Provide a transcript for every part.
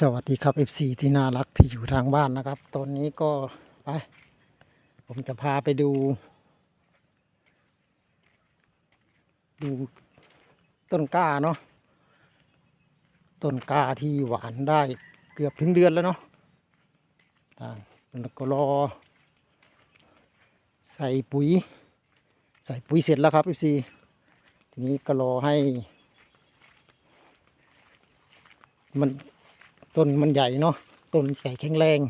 สวัสดีครับ FC ที่น่ารักที่อยู่ทางบ้านนะครับ ตอนนี้ก็ไป ผมจะพาไปดู ดูต้นกล้าเนาะต้นกล้าที่หวานได้เกือบถึงเดือนแล้วเนาะอ่าแล้วก็รอ ใส่ปุ๋ย ใส่ปุ๋ยเสร็จแล้วครับ FC ทีนี้ก็รอให้ มัน ต้นมันใหญ่เนาะต้นใหญ่แข็งแรง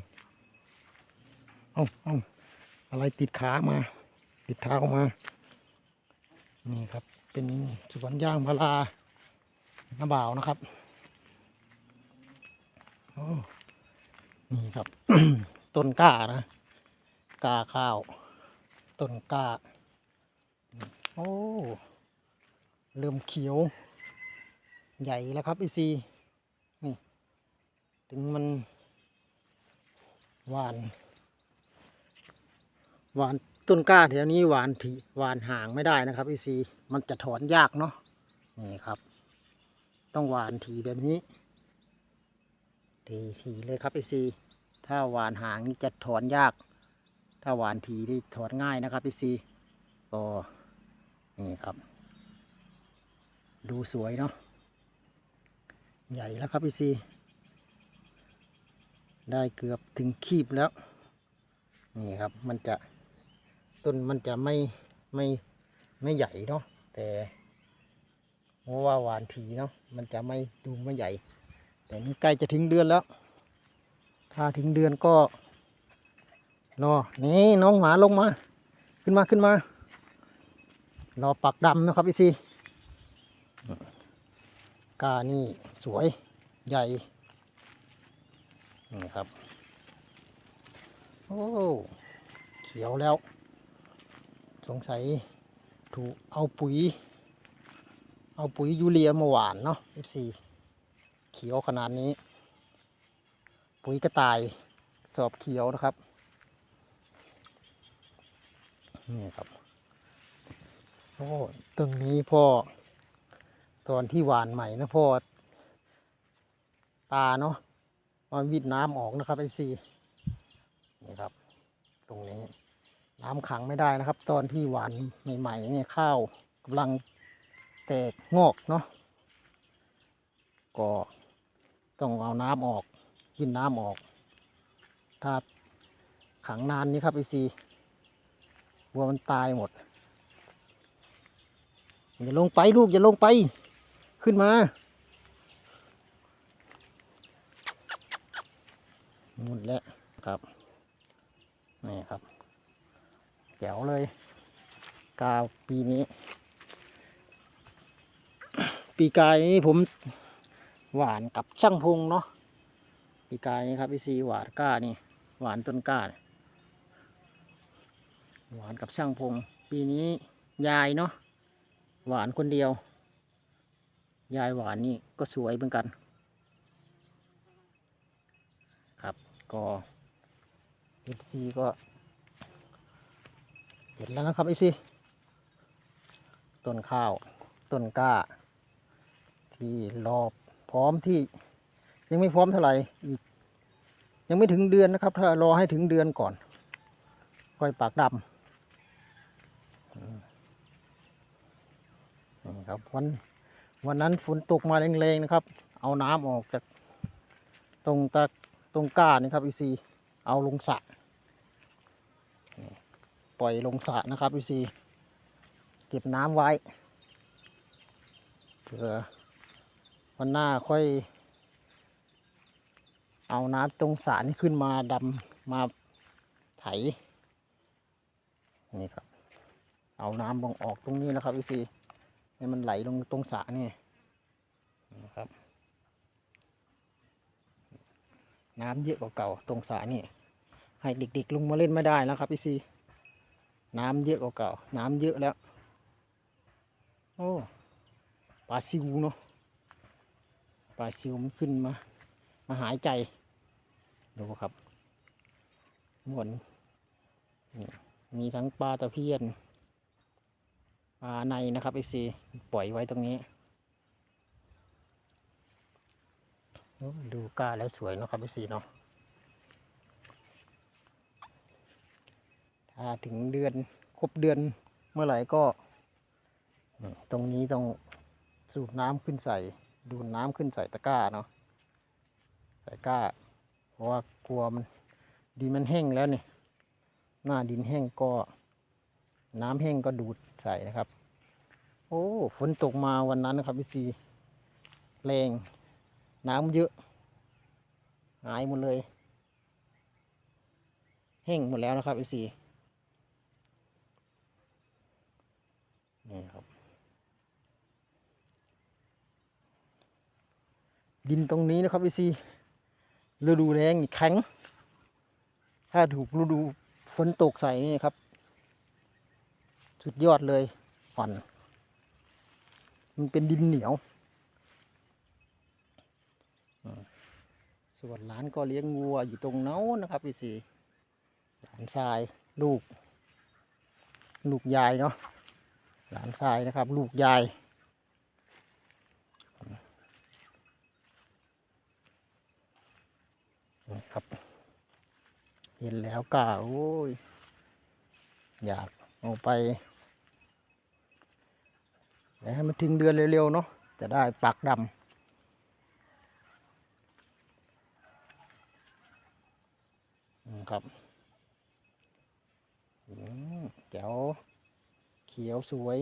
เอาเอาอะไรติดขามา ติดเท้ามา นี่ครับ เป็นสวนย่างพาราน้าบ่าวนะครับโอ้นี่ครับ ต้นกล้านะกล้าข้าว ต้นกล้า โอ้ เริ่มเขียว ใหญ่แล้วครับอีซี ถึงมันหวาน หวานต้นกล้าแถวนี้หวานถีหวานห่างไม่ได้นะครับพี่ซีมันจะถอนยากเนาะนี่ครับ ต้องหวานถีแบบนี้ถีถีเลยครับพี่ซีถ้าหวานห่างนี่จะถอนยาก ถ้าหวานถีนี่ถอนง่ายนะครับพี่ซีก็นี่ครับ ดูสวยเนาะใหญ่แล้วครับพี่ซี ได้เกือบถึงคีบแล้ว นี่ครับมันจะต้นมันจะไม่ไม่ไม่ใหญ่เนาะแต่เพราะว่าหวานทีเนาะมันจะไม่ดูไม่ใหญ่ แต่นี่ใกล้จะถึงเดือนแล้ว ถ้าถึงเดือนก็รอนี่น้องหมาลงมา ขึ้นมาขึ้นมารอปักดำนะครับพี่ซีกานี่สวยใหญ่ นี่ครับ โอ้เขียวแล้ว สงสัยถูกเอาปุ๋ย เอาปุ๋ยยูเรียมาหวานเนาะ FC เขียวขนาดนี้ ปุ๋ยกระต่ายสอบเขียวนะครับ นี่ครับ โอ้ตรงนี้พ่อ ตอนที่หวานใหม่นะพ่อ ตาเนาะ มันวิดน้ำออกนะครับไอซีนี่ครับ ตรงนี้ น้ำขังไม่ได้นะครับ ตอนที่หวานใหม่ๆเนี่ยข้าวกำลังแตกงอกเนาะก็ต้องเอาน้ำออก วินน้ำออก ถ้าขังนานนี้ครับไอซีวัวมันตายหมดอย่าลงไปลูกอย่าลงไป ขึ้นมา หมดแล้ว ครับ นี่ครับ แจ๋วเลย กาวปีนี้ ปีกายนี้ผมหวานกับช่างพงเนาะปีกายนี้ครับพี่ซีหวานก้านี่ หวานต้นก้านหวานกับช่างพง ปีนี้ยายเนาะหวานคนเดียว ยายหวานนี่ก็สวยเหมือนกัน ครับก็ เอฟซีก็ เห็นแล้วนะครับเอฟซีต้นข้าว ต้นกล้า ที่รอบพร้อมที่ยังไม่พร้อมเท่าไหร่อีก ยังไม่ถึงเดือนนะครับ ถ้ารอให้ถึงเดือนก่อน ค่อยปากดำนี่ครับวันวันนั้นฝนตกมาแรงๆนะครับ เอาน้ำออกจากตรงตะตรงก้านี่ครับอีซี เอาลงสระปล่อยลงสระนะครับอีซีเก็บน้ำไว้เผื่อวันหน้าค่อย เอาน้ำตรงสระนี่ขึ้นมาดำมาไถนี่ครับเอาน้ำลงออกตรงนี้นะครับอีซีให้มันไหลลงตรงสระนี่นะครับ น้ำเยอะกว่าเก่าตรงสระนี่ ให้เด็กๆลงมาเล่นไม่ได้แล้วครับพี่ซีน้ำเยอะกว่าเก่า น้ำเยอะแล้ว โอ้ปลาซิวเนาะปลาซิวมันขึ้นมา มาหายใจ ดูครับหมวนนี่มีทั้งปลาตะเพียน ปลาในนะครับพี่ซีปล่อยไว้ตรงนี้ ดูกล้าแล้วสวยเนาะครับพี่สีเนาะ ถ้าถึงเดือนครบเดือนเมื่อไหร่ก็ ตรงนี้ต้องสูบน้ำขึ้นใส่ ดูดน้ำขึ้นใส่ตะกร้าเนาะใส่กร้า เพราะว่ากลัวมันดินมันแห้งแล้วเนี่ยหน้าดินแห้งก็ น้ำแห้งก็ดูดใส่นะครับ โอ้ฝนตกมาวันนั้นนะครับพี่ซีแรงน้ำเยอะหายหมดเลยแห้งหมดแล้วนะครับพี่ซีนี่ครับ ดินตรงนี้นะครับพี่ซีฤดูแรงนี่แข็ง ถ้าถูกฤดูฝนตกใส่นี่ครับ สุดยอดเลยอ่อน มันเป็นดินเหนียว ส่วนหลานก็เลี้ยงวัวอยู่ตรงเน้านะครับพี่สีหลานชายลูก ลูกยายเนาะหลานชายนะครับ ลูกยาย นะครับ เห็นแล้วก็โอ้ย อยากเอาไปเดี๋ยวให้มันถึงเดือนเร็วๆเนาะจะได้ปักดำครับแจ๋วเขียวสวย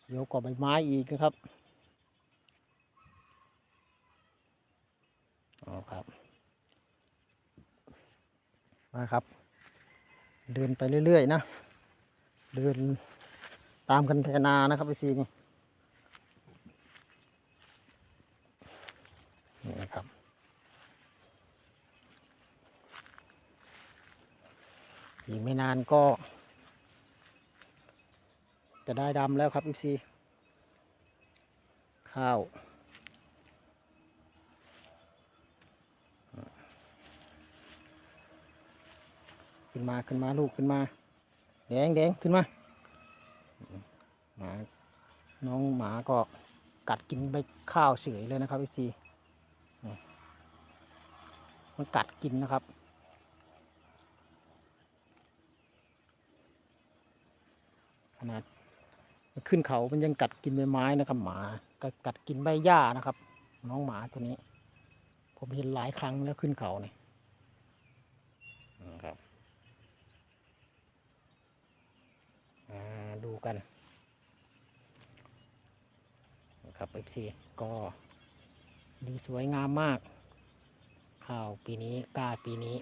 เขียวกว่าใบไม้อีกนะครับอ๋อครับ มาครับ เดินไปเรื่อยๆนะ เดินตามกันแทนานะครับพี่ซีนี่นี่นะครับอีกไม่นานก็ จะได้ดำแล้วครับพี่ซีข้าว ขึ้นมาขึ้นมาลูกขึ้นมา แดงแดงขึ้นมาหมาน้องหมาก็กัดกินใบข้าวเฉยเลยนะครับพี่ซีมันกัดกินนะครับขนาดขึ้นเขา มันยังกัดกินใบไม้นะครับ หมาก็กัดกินใบหญ้านะครับ น้องหมาตัวนี้ ผมเห็นหลายครั้งแล้วขึ้นเขาเนี่ยครับ อ่าดู กันครับเอฟซีก็ดูสวยงามมากข้าวปีนี้กล้าปีนี้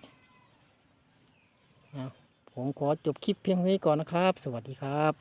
นะผมขอจบคลิปเพียงเท่านี้ก่อนนะครับ สวัสดีครับ